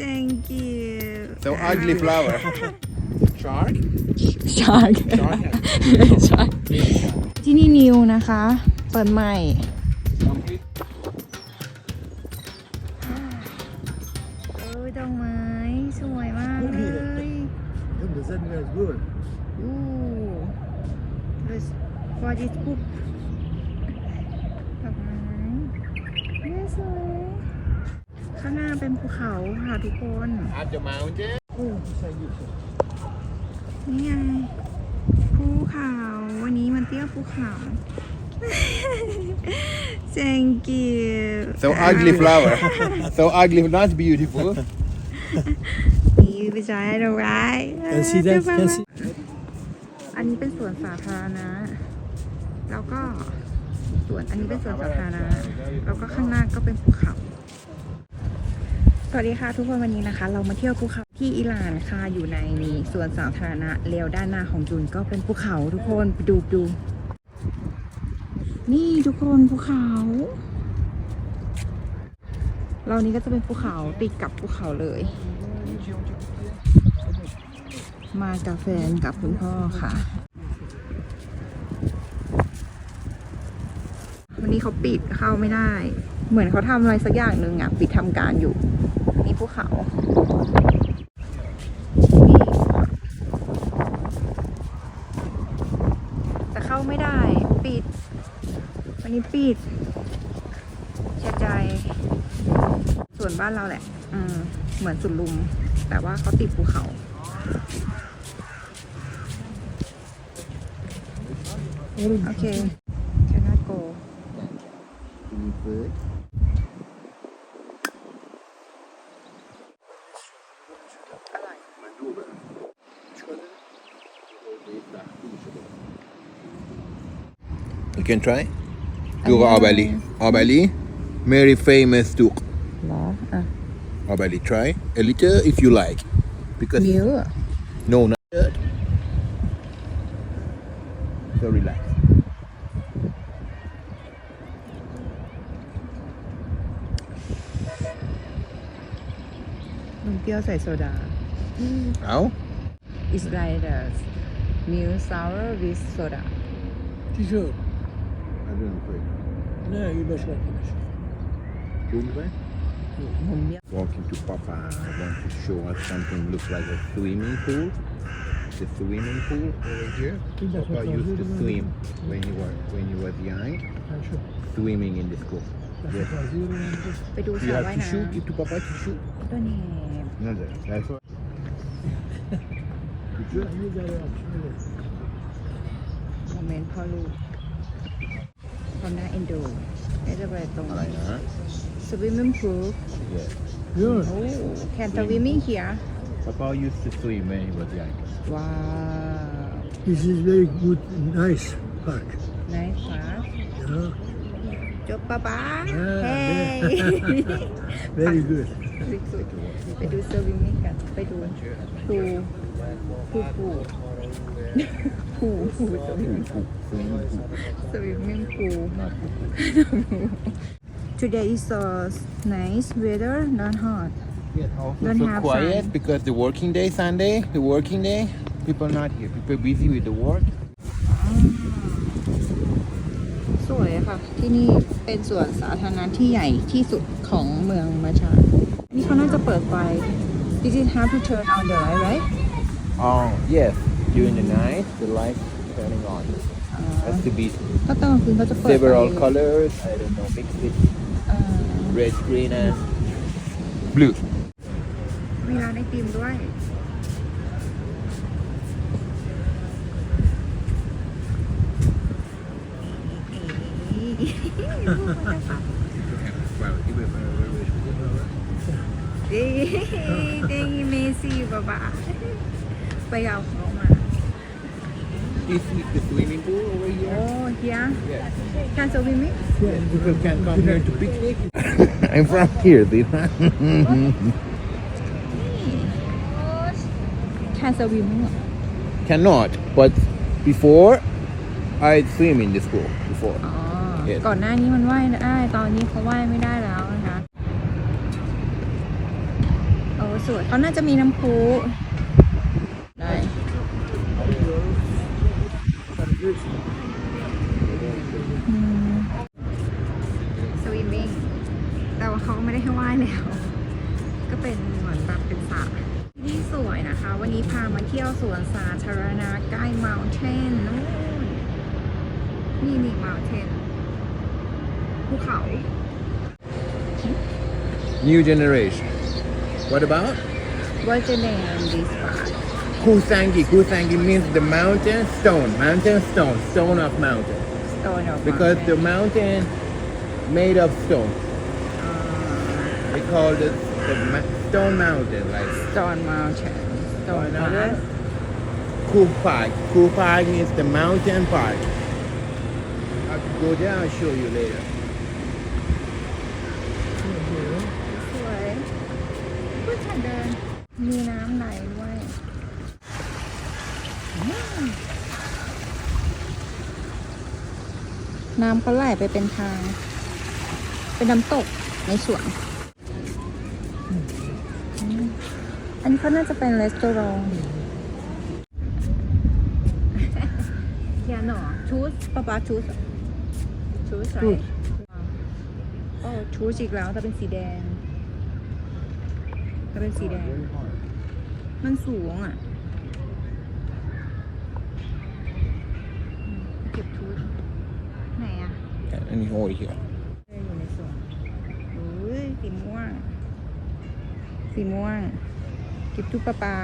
thank you So ugly flower. Shark? ชาร์ก Shark. ชาร์กที่นี่นิวนะคะ เปิดใหม่ ข้างหน้าเป็นภูเขาค่ะทุกคน At the mountain. Oh, say you. นี่ไงภูเขาวันนี้มันเที่ยวภูเขา thank you So ugly flower. so ugly, not beautiful. นี่ไปใช้อะไร Can see that? Can see? อันนี้เป็นสวนสาธารณะ แล้วก็สวนอันนี้เป็นสวนสาธารณะ แล้วก็ข้างหน้าก็เป็นภูเขาส วัสดีค่ะทุกคนวันนี้นะคะ เรามาเที่ยวภูเขาที่อิหร่านค่ะอยู่ในนี้สวนสาธารณะเลี้ยวด้านหน้าของจุนก็เป็นภูเขาทุกคนไปดูดู นี่ทุกคนภูเขา เรานี้ก็จะเป็นภูเขาติดกับภูเขาเลย มากับแฟนกับคุณพ่อค่ะ วันนี้เขาปิดเข้าไม่ได้ เหมือนเขาทำอะไรสักอย่างหนึ่งอะปิดทำการอยู่ ภูเขาแต่เข้าไม่ได้ ปิด วันนี้ปิดเสียใจส่วนบ้านเราแหละ อืม เหมือนสุดลุม แต่ว่าเขาติดภูเขาโอเค cannot go can try. Do Abali. Abali. Very famous too. เหรออะ Abali. Try a little if you like. Because นิ้ว no, not that. So relax. นมเปรี้ยวใส่โซดา How? It's like the milk sour with soda T-shirt. I don't know. quite. No, you must like it. Don't try. นมเปรี้ยว Walking to Papa, I want to show us something looks like a swimming pool. The swimming pool over here. think that's Papa what I used to really swim when you were when you was young, I'm sure. swimming in the school. That's Yes. what I do. remember. ไปดู You สระ have ว่าย to น้ shoot. Give to Papa to shoot. ำตัวนี้ No, that, that's what. You you got it up. really. โมเมนต์พ่อลูก ความน่าเอ็นดูนี่จะไปตรง Alright, huh? swimming pool Yeah. Good. โอ้ can swimming here Papa used to swim when he was young. ว้าว This is very good, nice park. nice park Yeah. จบป๊าป๊า อ่า เฮ้ Very good. สุดๆไปดูสวิมมิ่งกัน ไปดูปู ปูปูปูปูสวิมมิ่ง Pool, swimming pool. สวิมมิ่งปู Not pool. Today is so nice weather not hot Yeah, also Don't so have quiet fun. because the working day Sunday, the working day, people not here. People busy with the work. สวยค่ะ ที่นี่เป็นสวนสาธารณะที่ใหญ่ที่สุดของเมืองมาชานี่เขาน่าจะเปิดไฟ This is how to turn on the light right Oh yes, during the night the light turning on. That's to be ก็ตอนกลางคืนเขาจะเปิดไฟ several colors. I don't know, mixed with เอ่อ red, green, and blue. มีร้านไอติมด้วย เด้เด้เมซี่บ้าบ้า ไปเอาของมา This is the swimming pool over โอ้ here. เฮีย Yes. การสวิมมิ่ง yes. People can come here to picnic. I'm from here, dude. การสวิมมิ่ง Cannot, but before I swim in the school before. อ๋อ Yes. ก่อนหน้านี้มันว่ายได้ ตอนนี้เขาว่ายไม่ได้แล้วนะคะโอ้สวยเขาน่าจะมีน้ำพุได้ สวิมมิ่งแต่ว่าเขาก็ไม่ได้ให้ว่ายแล้ว ก็เป็นเหมือนแบบเป็นสระที่นี่สวยนะคะ วันนี้พามาเที่ยวสวนสาธารณะใกล้ Mountain นู่นนี่นี่ Mountain ภูเขา New generation. What about? What's the name of this park Kusangi. Kusangi means the mountain stone. Mountain stone. Stone of mountain. Stone of Because the Mountain. mountain made of stone. Ah, They call it the stone mountain. Like Stone Mountain Stone mountain. Park Cool Park. Cool Park means the mountain park. I'll go there and show you later. น้ำเขาไหลไปเป็นทาง เป็นน้ำตกในสวนอืมอันนี้เขาน่าจะเป็นรีสอร์ทอย่าหนอชูสป๊าป๊าชูสชูสไรโอ้ชูสอีกแล้วแต่เป็นสีแดงแต่เป็นสีแดง มันสูงอะอืมเก็บทูสไหนอะ And over here. อยู่ในสวนอุ้ยสีม่วง สีม่วงเก็บทุกปลาปลา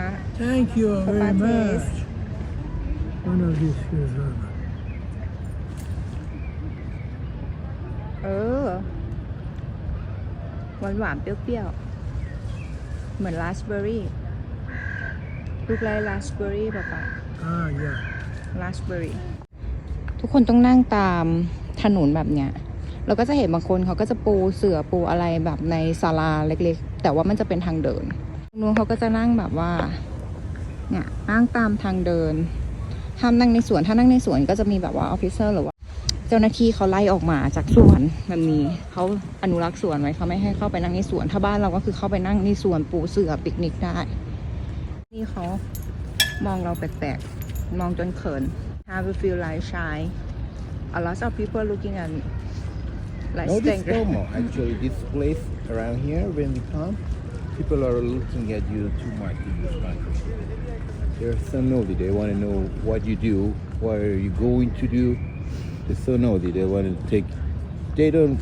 Thank you Papa very taste. much. One of these is uh, เออ หวานหวานๆเปรี้ยวๆ เหมือนราสเบอร์รี่ลูกไรราสเบอร์รี่ป่ะปะ ah yeah. ราสเบอร์รี่ทุกคนต้องนั่งตาม ถนนแบบเนี้ยเราก็จะเห็นบางคนเขาก็จะปูเสือปูอะไรแบบในศาลาเล็กๆ แต่ว่ามันจะเป็นทางเดินนู้นเขาก็จะนั่งแบบว่าเนี่ยนั่งตามทางเดินห้ามนั่งในสวนถ้านั่งในสวนก็จะมีแบบว่าออฟฟิเซอร์หรือว่า เจ้าหน้าที่เขาไล่ออกมาจากสวนแบบนี้เขาอนุรักษ์สวนไว้เขาไม่ให้เข้าไปนั่งในสวน ถ้าบ้านเราก็คือเข้าไปนั่งในสวนปูเสือปิกนิกได้นี่เขามองเราแปลกๆมองจนเขิน Have you feel like shy a lot of people looking at me. Like this Tomo, actually, this place around here, when we come, people are looking at you too much in this country. They're so nosy. They want to know what you do, what are you going to do. They're so nosy. They want to take. They don't,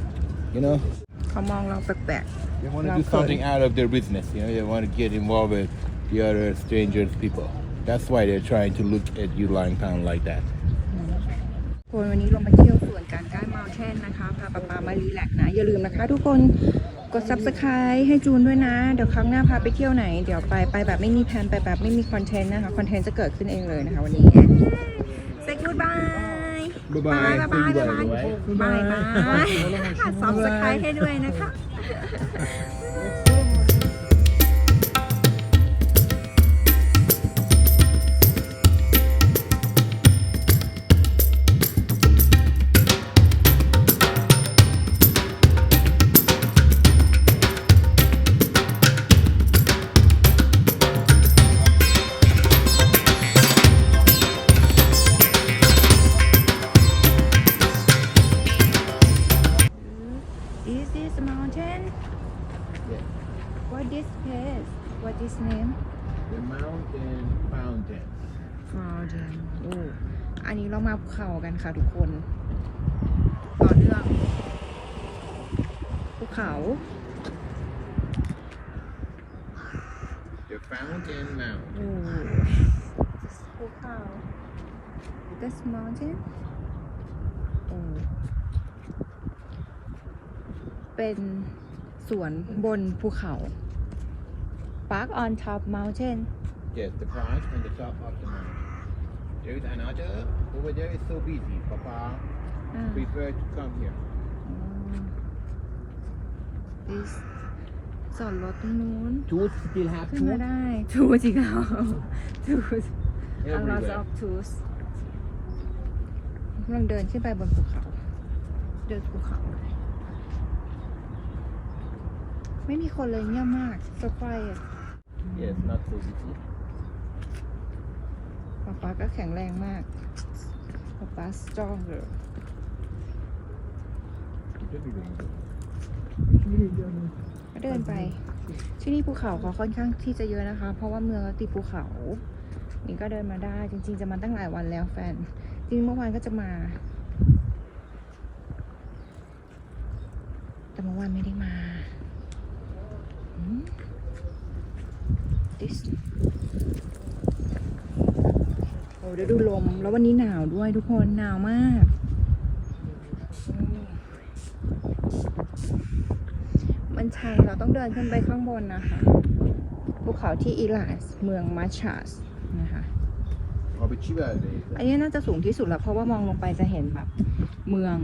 you know. Come on, I'll back. They want to do something out of their business. You know, they want to get involved with the other strangers, people. That's why they're trying to look at you lying down like that. ๆคนวันนี้เรามาเที่ยวสวนการก้านมาลเทนนะคะพาป๊าปามารีแลกซ์นะ อย่าลืมนะคะทุกคนกด subscribe ให้จูนด้วยนะ เดี๋ยวครั้งหน้าพาไปเที่ยวไหน เดี๋ยวไปไปแบบไม่มีแผนไปแบบไม่มีคอนเทนต์นะคะ คอนเทนต์จะเกิดขึ้นเองเลยนะคะวันนี้ Say goodbye Bye บายบายบาย bye. บายบายบายซับสไครต์ให้ด้วยนะคะ Mountain โอ้อันนี้เรามาภูเขากันค่ะทุกคน ต่อเนื่องภูเขา The fountain mountain. โอ้ภูเขา This mountain โอ้เป็นสวนบนภูเขา Park on top mountain Yes, the park on the top of the mountain. There is another over there. It's so busy. Papa อ่า prefer to come here. this จอดรถตรงนู้น Tools still have ขึ้นมา tools ได้ทูจริงเหรอทูส a lot everywhere. of tools กำลังเดินขึ้นไปบนภูเขา เดินภูเขา ไม่มีคนเลยเงียบมาก so quiet Yes, not positive. ป๊าป๊าก็แข็งแรงมากป๊าป๊า stronger ก็เดินไป ที่นี่ภูเขาเขาค่อนข้างที่จะเยอะนะคะ เพราะว่าเมืองติดภูเขา นี่ก็เดินมาได้ จริง ๆ จะมาตั้งหลายวันแล้วแฟน จริงเมื่อวานก็จะมา แต่เมื่อวานไม่ได้มา this โอ้เดี๋ยวดูลม แล้ววันนี้หนาวด้วยทุกคนหนาวมากอืมมันชันเราต้องเดินขึ้นไปข้างบนนะคะภูเขาที่อิลาสเมืองมัชชัสนะคะ Abi ci verdi. อันนี้น่าจะสูงที่สุดแล้ว เพราะว่ามองลงไปจะเห็นแบบเมือง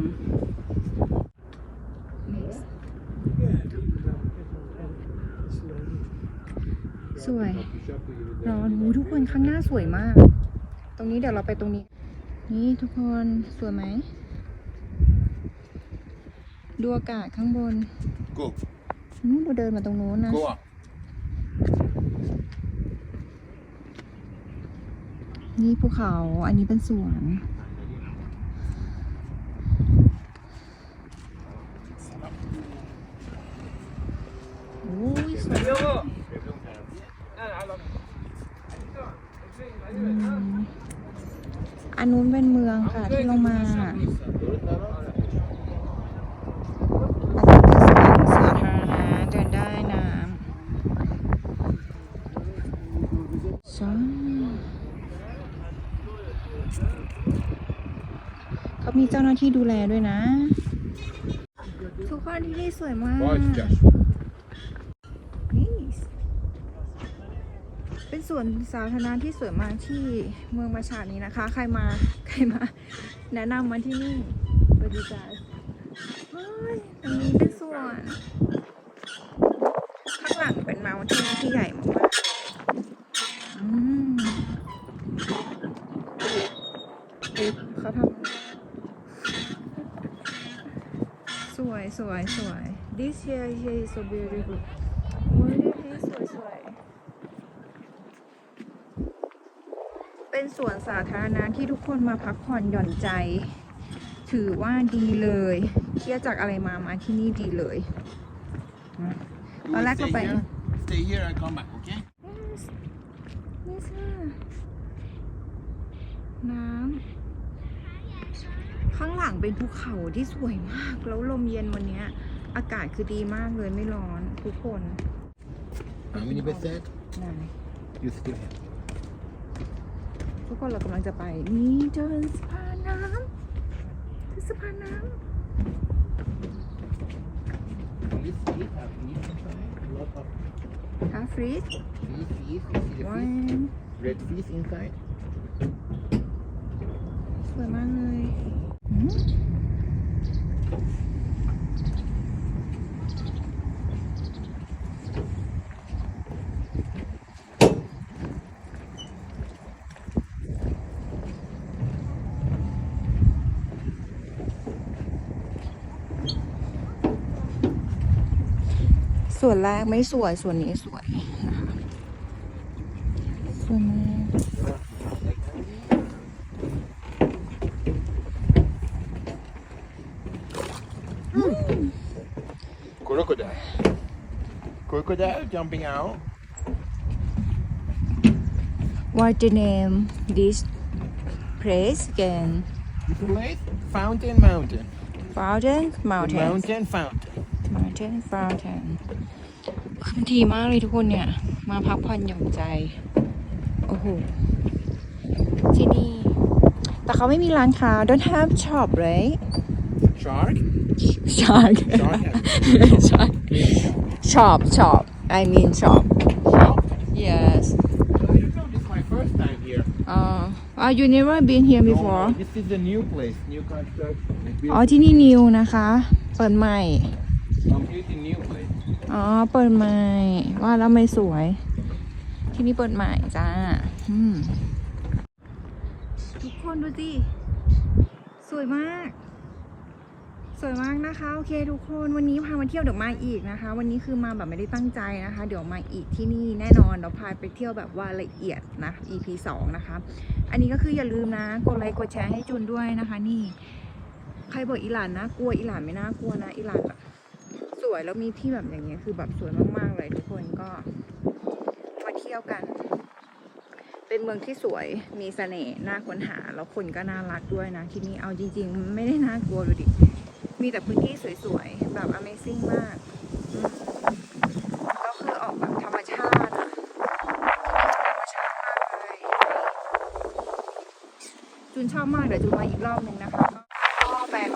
สวยร้อนหูทุกคนข้างหน้าสวยมาก ตรงนี้เดี๋ยวเราไปตรงนี้ นี่ทุกคนสวยไหมดูอากาศข้างบน Go. นู้นเราเดินมาตรงนู้นนะ Go up. นี่ภูเขาอันนี้เป็นสวนโอ้ยสวยอืม อันนู้นเป็นเมืองค่ะที่ลงมาอันนี้เป็นสวนสาธารณะเดินได้น้ำใช่เขามีเจ้าหน้าที่ดูแลด้วยนะ ทุกคนที่นี่สวยมาก Chodź, นี่เป็น สวนสาธารณะที่สวยมากที่เมืองมาชานี้นะคะ ใครมาใครมา แนะนำมาที่นี่บริการเฮ้ยอันนี้เป็นสวน ข้างหลังเป็นเมาที่ที่ใหญ่มากอืมเขาทำสวยสวยสวย this here here is so beautiful โอ้ยนี่สวยสวยเป็น สวนสาธารณะที่ทุกคนมาพักผ่อนหย่อนใจ ถือว่าดีเลยเครียดจากอะไรมามาที่นี่ดีเลยนะตอนแรกก็ไป Stay here and come back, okay? Yes. Yes, sir. น้ำข้างหลังเป็นภูเขาที่สวยมาก แล้วลมเย็นวันเนี้ยอากาศคือดีมากเลยไม่ร้อนทุกคน How many percent? ไหน You still have. ทุกคนเรากำลังจะไป นี่เดินสะพานน้ำเดินสะพานน้ This fish have fish inside. A lot of ำฮาฟรีส fish, fish. You see the ว้า fish? Red fish inside. สวยมากเลย ส่วนแรกไม่สวย ส่วนนี้สวยนะคะสวยมาก Crocodile. Crocodile jumping out. What the name this place again? This place? Fountain Mountain. Fountain The Mountain mountain fountain. Mountain Fountain คือมันดีมากเลยทุกคนเนี่ย มาพักผ่อนหย่อนใจ โอ้โห ที่นี่ แต่เขาไม่มีร้านค้า don't have shop right Shark? shark Shark has shark shop shop I mean shop shop? yes I don't know. This is my first time here. uh, oh you never been here No, before no, this is a new place, new construction. They อ๋อ built ที่นี่นิวนะคะ เปิดใหม่ completely new place. อ๋อ เปิดใหม่ ว่าแล้วไม่สวย ที่นี่เปิดใหม่จ้าอืมทุกคนดูสิ สวยมาก สวยมากนะคะ โอเคทุกคนวันนี้พามาเที่ยวเดี๋ยวมาอีกนะคะ วันนี้คือมาแบบไม่ได้ตั้งใจนะคะ เดี๋ยวมาอีกที่นี่แน่นอนเราพาไปเที่ยวแบบว่าละเอียดนะ EP 2 นะคะ อันนี้ก็คืออย่าลืมนะกดไลค์กดแชร์ให้จุนด้วยนะคะ นี่ ใครบอกอีหลานนะกลัวอีหลานไม่น่ากลัวนะอีหลานแบบ วยแล้วมีที่แบบอย่างเงี้ยคือแบบสวยมาก ๆ เลยทุกคนก็มาเที่ยวกัน เป็นเมืองที่สวยมีเสน่ห์น่าค้นหา แล้วคนก็น่ารักด้วยนะ ที่นี่เอาจริง ๆ ไม่ได้น่ากลัวดูดิ มีแต่พื้นที่สวยๆ แบบ Amazing มากก็คือออกแบบธรรมชาติอะธรรมชาติมากเลยจูนชอบมากเดี๋ยวจูนมาอีกรอบนึงนะคะ ก็แฟน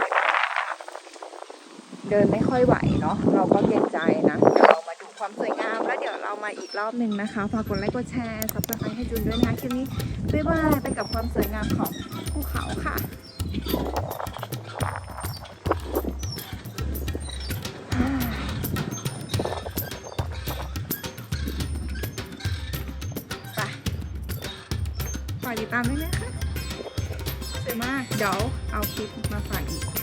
เดินไม่ค่อยไหวเนาะเราก็เกรงใจนะเดี๋ยวเรามาดูความสวยงามแล้วเดี๋ยวเรามาอีกรอบหนึ่งนะคะฝากกดไลค์กดแชร์ซับสไครต์ให้จูนด้วยนะคะคลิปนี้บ๊ายบายไปกับความสวยงามของภูเขาค่ะไปฝากติดตามด้วยนะคะสวยมาก เดี๋ยวเอาคลิปมาฝากอีก